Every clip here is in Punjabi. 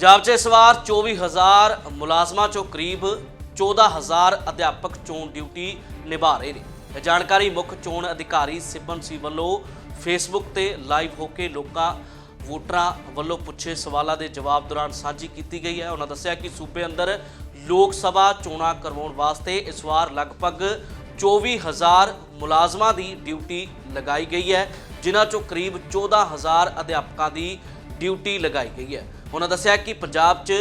ਪੰਜਾਬ 'ਚ ਇਸ ਵਾਰ 24000 ਮੁਲਾਜ਼ਮਾਂ 'ਚੋਂ ਕਰੀਬ 14000 ਅਧਿਆਪਕ ਚੋਣ ਡਿਊਟੀ ਨਿਭਾ ਰਹੇ ਨੇ। ਇਹ ਜਾਣਕਾਰੀ ਮੁੱਖ ਚੋਣ ਅਧਿਕਾਰੀ ਸਿਬਨ ਸੀ ਵੱਲੋਂ ਫੇਸਬੁੱਕ ਤੇ ਲਾਈਵ ਹੋ ਕੇ ਲੋਕਾਂ ਵੋਟਰਾਂ ਵੱਲੋਂ ਪੁੱਛੇ ਸਵਾਲਾਂ ਦੇ ਜਵਾਬ ਦੌਰਾਨ ਸਾਂਝੀ ਕੀਤੀ ਗਈ ਹੈ। ਉਹਨਾਂ ਦੱਸਿਆ ਕਿ ਸੂਬੇ ਅੰਦਰ ਲੋਕ ਸਭਾ ਚੋਣਾਂ ਕਰਵਾਉਣ ਵਾਸਤੇ ਇਸ ਵਾਰ ਲਗਭਗ 24000 ਮੁਲਾਜ਼ਮਾਂ ਦੀ ਡਿਊਟੀ ਲਗਾਈ ਗਈ ਹੈ, ਜਿਨ੍ਹਾਂ ਚੋਂ ਕਰੀਬ 14000 ਅਧਿਆਪਕਾਂ ਦੀ ਡਿਊਟੀ ਲਗਾਈ ਗਈ ਹੈ। ਉਹਨਾਂ ਦੱਸਿਆ ਕਿ ਪੰਜਾਬ 'ਚ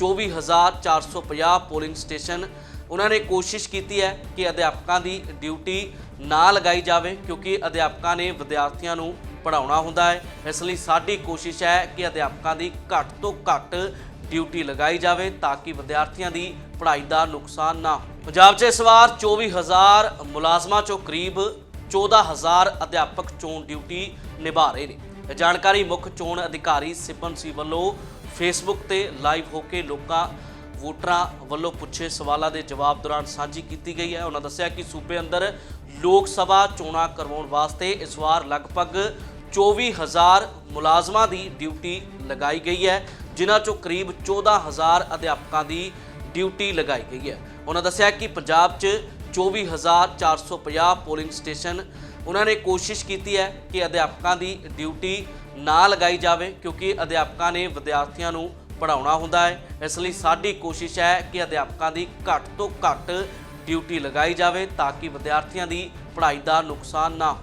24450 ਪੋਲਿੰਗ ਸਟੇਸ਼ਨ ਉਹਨਾਂ ਨੇ ਕੋਸ਼ਿਸ਼ ਕੀਤੀ ਹੈ ਕਿ ਅਧਿਆਪਕਾਂ ਦੀ ਡਿਊਟੀ ਨਾ ਲਗਾਈ ਜਾਵੇ ਕਿਉਂਕਿ ਅਧਿਆਪਕਾਂ ਨੇ ਵਿਦਿਆਰਥੀਆਂ ਨੂੰ ਪੜ੍ਹਾਉਣਾ ਹੁੰਦਾ ਹੈ। ਇਸ ਲਈ ਸਾਡੀ ਕੋਸ਼ਿਸ਼ ਹੈ ਕਿ ਅਧਿਆਪਕਾਂ ਦੀ ਘੱਟ ਤੋਂ ਘੱਟ ਡਿਊਟੀ ਲਗਾਈ ਜਾਵੇ ਤਾਂ ਕਿ ਵਿਦਿਆਰਥੀਆਂ ਦੀ ਪੜ੍ਹਾਈ ਦਾ ਨੁਕਸਾਨ ਨਾ ਹੋਵੇ। ਪੰਜਾਬ 'ਚ ਇਸ ਵਾਰ 24000 ਮੁਲਾਜ਼ਮਾਂ 'ਚੋਂ ਕਰੀਬ 14000 ਅਧਿਆਪਕ ਚੋਣ ਡਿਊਟੀ ਨਿਭਾ ਰਹੇ ਨੇ। ਜਾਣਕਾਰੀ ਮੁੱਖ ਚੋਣ ਅਧਿਕਾਰੀ ਸਿਬਨ ਸੀ ਵੱਲੋਂ ਫੇਸਬੁੱਕ ਤੇ ਲਾਈਵ ਹੋ ਕੇ ਲੋਕਾਂ, ਵੋਟਰਾਂ ਵੱਲੋਂ ਪੁੱਛੇ ਸਵਾਲਾਂ ਦੇ ਜਵਾਬ ਦੌਰਾਨ ਸਾਂਝੀ ਕੀਤੀ ਗਈ ਹੈ। ਉਹਨਾਂ ਦੱਸਿਆ ਕਿ ਸੂਬੇ ਅੰਦਰ ਲੋਕ ਸਭਾ ਚੋਣਾਂ ਕਰਵਾਉਣ ਵਾਸਤੇ ਇਸ ਵਾਰ ਲਗਭਗ 24000 ਮੁਲਾਜ਼ਮਾਂ ਦੀ ਡਿਊਟੀ ਲਗਾਈ ਗਈ ਹੈ, ਜਿਨ੍ਹਾਂ ਚੋਂ ਕਰੀਬ 14000 ਅਧਿਆਪਕਾਂ ਦੀ ਡਿਊਟੀ ਲਗਾਈ ਗਈ ਹੈ। ਉਹਨਾਂ ਦੱਸਿਆ ਕਿ ਪੰਜਾਬ 'ਚ 24450 ਪੋਲਿੰਗ ਸਟੇਸ਼ਨ ਉਹਨਾਂ ਨੇ ਕੋਸ਼ਿਸ਼ ਕੀਤੀ ਹੈ ਕਿ ਅਧਿਆਪਕਾਂ ਦੀ ਡਿਊਟੀ ਨਾ ਲਗਾਈ ਜਾਵੇ ਕਿਉਂਕਿ ਅਧਿਆਪਕਾਂ ਨੇ ਵਿਦਿਆਰਥੀਆਂ ਨੂੰ ਪੜ੍ਹਾਉਣਾ ਹੁੰਦਾ ਹੈ। ਇਸ ਲਈ ਸਾਡੀ ਕੋਸ਼ਿਸ਼ ਹੈ ਕਿ ਅਧਿਆਪਕਾਂ ਦੀ ਘੱਟ ਤੋਂ ਘੱਟ ਡਿਊਟੀ ਲਗਾਈ ਜਾਵੇ ਤਾਂ ਕਿ ਵਿਦਿਆਰਥੀਆਂ ਦੀ ਪੜ੍ਹਾਈ ਦਾ ਨੁਕਸਾਨ ਨਾ